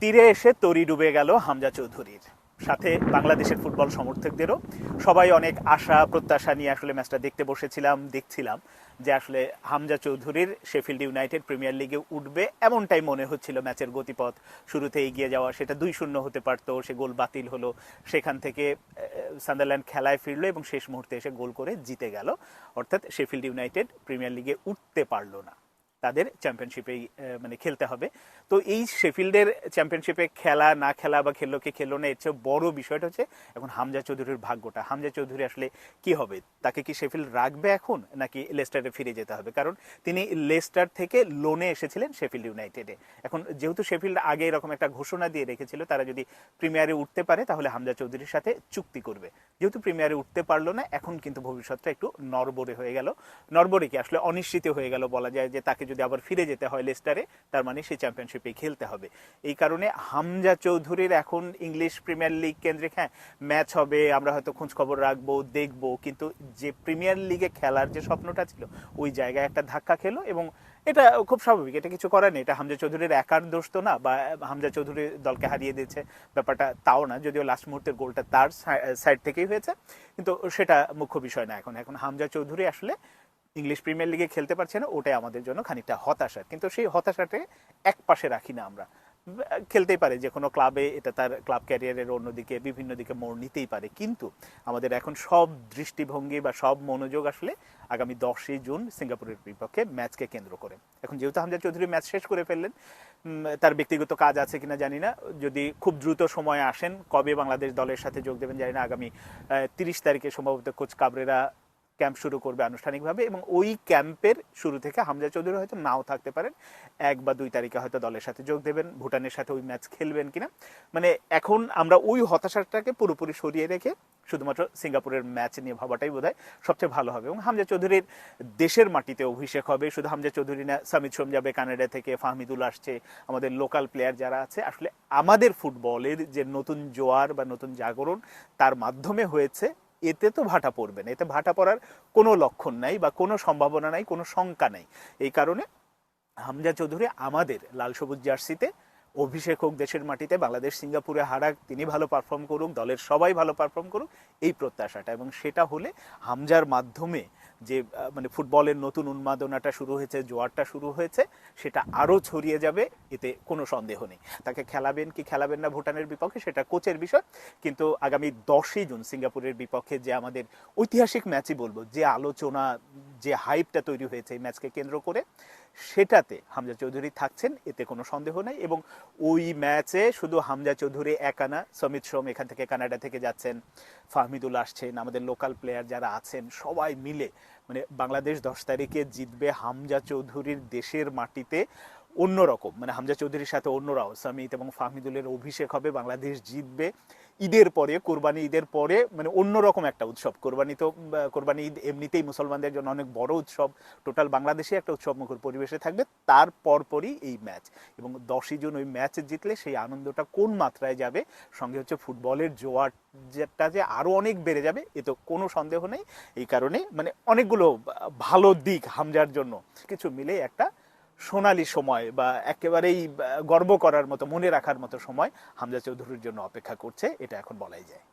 তীরে এসে তরি ডুবে গেল হামজা চৌধুরীর। সাথে বাংলাদেশের ফুটবল সমর্থকদেরও। সবাই অনেক আশা, প্রত্যাশা নিয়ে আসলে ম্যাচটা দেখতে বসেছিলাম, দেখছিলাম যে আসলে হামজা চৌধুরীর শেফিল্ড ইউনাইটেড প্রিমিয়ার লিগে উঠবে, এমনটাই মনে হচ্ছিল ম্যাচের গতিপথ। শুরুতে এগিয়ে যাওয়া, সেটা দুই শূন্য হতে পারতো, সে গোল বাতিল হলো। সেখান থেকে সান্দারল্যান্ড খেলায় ফিরলো এবং শেষ মুহূর্তে এসে গোল করে জিতে গেল। অর্থাৎ শেফিল্ড ইউনাইটেড প্রিমিয়ার লিগে উঠতে পারল না। তাদের চ্যাম্পিয়নশিপেই মানে খেলতে হবে। তো এই শেফিল্ডের চ্যাম্পিয়নশিপে খেলা না খেলা বা খেললো কি খেললো না, এর চেয়ে বড় বিষয়টা হচ্ছে এখন হামজা চৌধুরীর ভাগ্যটা। হামজা চৌধুরী আসলে কি হবে? তাকে কি শেফিল্ড রাখবে এখন, নাকি লেস্টারে ফিরে যেতে হবে? কারণ তিনি লেস্টার থেকে লোনে এসেছিলেন শেফিল্ড ইউনাইটেডে এখন যেহেতু শেফিল্ড আগে এরকম একটা ঘোষণা দিয়ে রেখেছিল, তারা যদি প্রিমিয়ারে উঠতে পারে, তাহলে হামজা চৌধুরীর সাথে চুক্তি করবে। যেহেতু প্রিমিয়ারে উঠতে পারল না, এখন কিন্তু ভবিষ্যৎটা একটু নরবরে হয়ে গেল। নরবরে কি? আসলে অনিশ্চিত হয়ে গেল বলা যায় যে তাকে যদি আবার ফিরে যেতে হয় লেস্টারে, তার মানে সেই চ্যাম্পিয়নশিপে খেলতে হবে। এই কারণে হামজা চৌধুরীর এখন ইংলিশ প্রিমিয়ার লিগ কেন্দ্রিক হ্যাঁ ম্যাচ হবে, আমরা হয়তো খোঁজ খবর রাখব, দেখব, কিন্তু যে প্রিমিয়ার লিগে খেলার যে স্বপ্নটা ছিল, ওই জায়গায় একটা ধাক্কা খেলো এবং এটা খুব স্বাভাবিক, এটা কিছু করার নেই। এটা হামজা চৌধুরীর একার দোষ তো না, বা হামজা চৌধুরী দলকে হারিয়ে দিয়েছে, ব্যাপারটা তাও না, যদিও লাস্ট মুহূর্তের গোলটা তার সাইড থেকেই হয়েছে, কিন্তু সেটা মুখ্য বিষয় না এখন। এখন হামজা চৌধুরী আসলে ইংলিশ প্রিমিয়ার লিগে খেলতে পারছে না, ওটাই আমাদের জন্য খানিকটা হতাশার কিন্তু সেই হতাশাটাকে এক পাশে রাখি না আমরা। খেলতেই পারে, যে কোনো ক্লাবে এটা তার ক্লাব ক্যারিয়ারের অন্যদিকে, বিভিন্ন দিকে মোড় নিতেই পারে। কিন্তু আমাদের এখন সব দৃষ্টিভঙ্গি বা সব মনোযোগ আসলে আগামী দশই জুন সিঙ্গাপুরের বিপক্ষে ম্যাচকে কেন্দ্র করে। এখন যেহেতু হামজা চৌধুরী ম্যাচ শেষ করে ফেললেন তার ব্যক্তিগত কাজ আছে কিনা জানি না। যদি খুব দ্রুত সময়ে আসেন, কবে বাংলাদেশ দলের সাথে যোগ দেবেন জানি না। আগামী তিরিশ তারিখে সম্ভবত কোচ কাবরেরা ক্যাম্প শুরু করবে আনুষ্ঠানিকভাবে এবং ওই ক্যাম্পের শুরু থেকে হামজা চৌধুরী হয়তো নাও থাকতে পারেন। এক বা দুই তারিখে হয়তো দলের সাথে যোগ দেবেন, ভুটানের সাথে ওই ম্যাচ খেলবেন কিনা। মানে এখন আমরা ওই হতাশাটাকে পুরোপুরি সরিয়ে রেখে শুধুমাত্র সিঙ্গাপুরের ম্যাচ নিয়ে ভাবাটাই বোধ সবচেয়ে ভালো হবে এবং হামজা চৌধুরীর দেশের মাটিতে অভিষেক হবে। শুধু হামজা চৌধুরী না, সামিত সোম যাবে কানাডা থেকে, ফাহমিদুল আসছে, আমাদের লোকাল প্লেয়ার যারা আছে। আসলে আমাদের ফুটবলের যে নতুন জোয়ার বা নতুন জাগরণ, তার মাধ্যমে হয়েছে এতে তো ভাটা পড়বে না, এতে ভাটা পড়ার কোনো লক্ষণ নাই বা কোনো সম্ভাবনা নাই, কোনো শঙ্কা নাই। এই কারণে হামজা চৌধুরী আমাদের লাল সবুজ জার্সিতে, অভিষেক হোক দেশের মাটিতে, বাংলাদেশ, সিঙ্গাপুরে হারাক তিনি ভালো পারফর্ম করুক, দলের সবাই ভালো পারফর্ম করুক, এই প্রত্যাশাটা। এবং সেটা হলে হামজার মাধ্যমে যে মানে ফুটবলের নতুন উন্মাদনাটা শুরু হয়েছে, জোয়ারটা শুরু হয়েছে, সেটা আরও ছড়িয়ে যাবে, এতে কোনো সন্দেহ নেই। তাকে খেলাবেন কি খেলাবেন না ভুটানের বিপক্ষে, সেটা কোচের বিষয়। কিন্তু আগামী দশই জুন সিঙ্গাপুরের বিপক্ষে যে আমাদের ঐতিহাসিক ম্যাচই বলব, যে আলোচনা যে হাইপটা তৈরি হয়েছে এই ম্যাচকে কেন্দ্র করে, সেটাতে হামজা চৌধুরী থাকছেন, এতে কোনো সন্দেহ নেই এবং ওই ম্যাচে শুধু হামজা চৌধুরী একানা সমিত সোম এখান থেকে কানাডা থেকে যাচ্ছেন, ফাহমিদুল আসছেন, আমাদের লোকাল প্লেয়ার যারা আছেন, সবাই মিলে মানে বাংলাদেশ দশ তারিখে জিতবে হামজা চৌধুরীর দেশের মাটিতে। অন্যরকম। মানে হামজা চৌধুরীর সাথে অন্যরাও, সামিত এবং ফাহমিদুলের অভিষেক হবে, বাংলাদেশ জিতবে। ঈদের পরে, কোরবানি ঈদের পরে মানে অন্যরকম একটা উৎসব। কোরবানি তো কোরবানি ঈদ এমনিতেই মুসলমানদের জন্য অনেক বড় উৎসব। টোটাল বাংলাদেশে একটা উৎসব মুখর পরিবেশে থাকবে। তার পরপরই এই ম্যাচ। এবং দশই জুন ওই ম্যাচ জিতলে সেই আনন্দটা কোন মাত্রায় যাবে? সঙ্গে হচ্ছে ফুটবলের জোয়ার যেটা যে আরও অনেক বেড়ে যাবে, এ তো কোনো সন্দেহ নেই। এই কারণে মানে অনেকগুলো ভালো দিক হামজার জন্য। কিছু মিলে একটা সোনালি সময় বা একেবারেই গর্ব করার মতো, মনে রাখার মতো সময় হামজা চৌধুরীর জন্য অপেক্ষা করছে, এটা এখন বলাই যায়।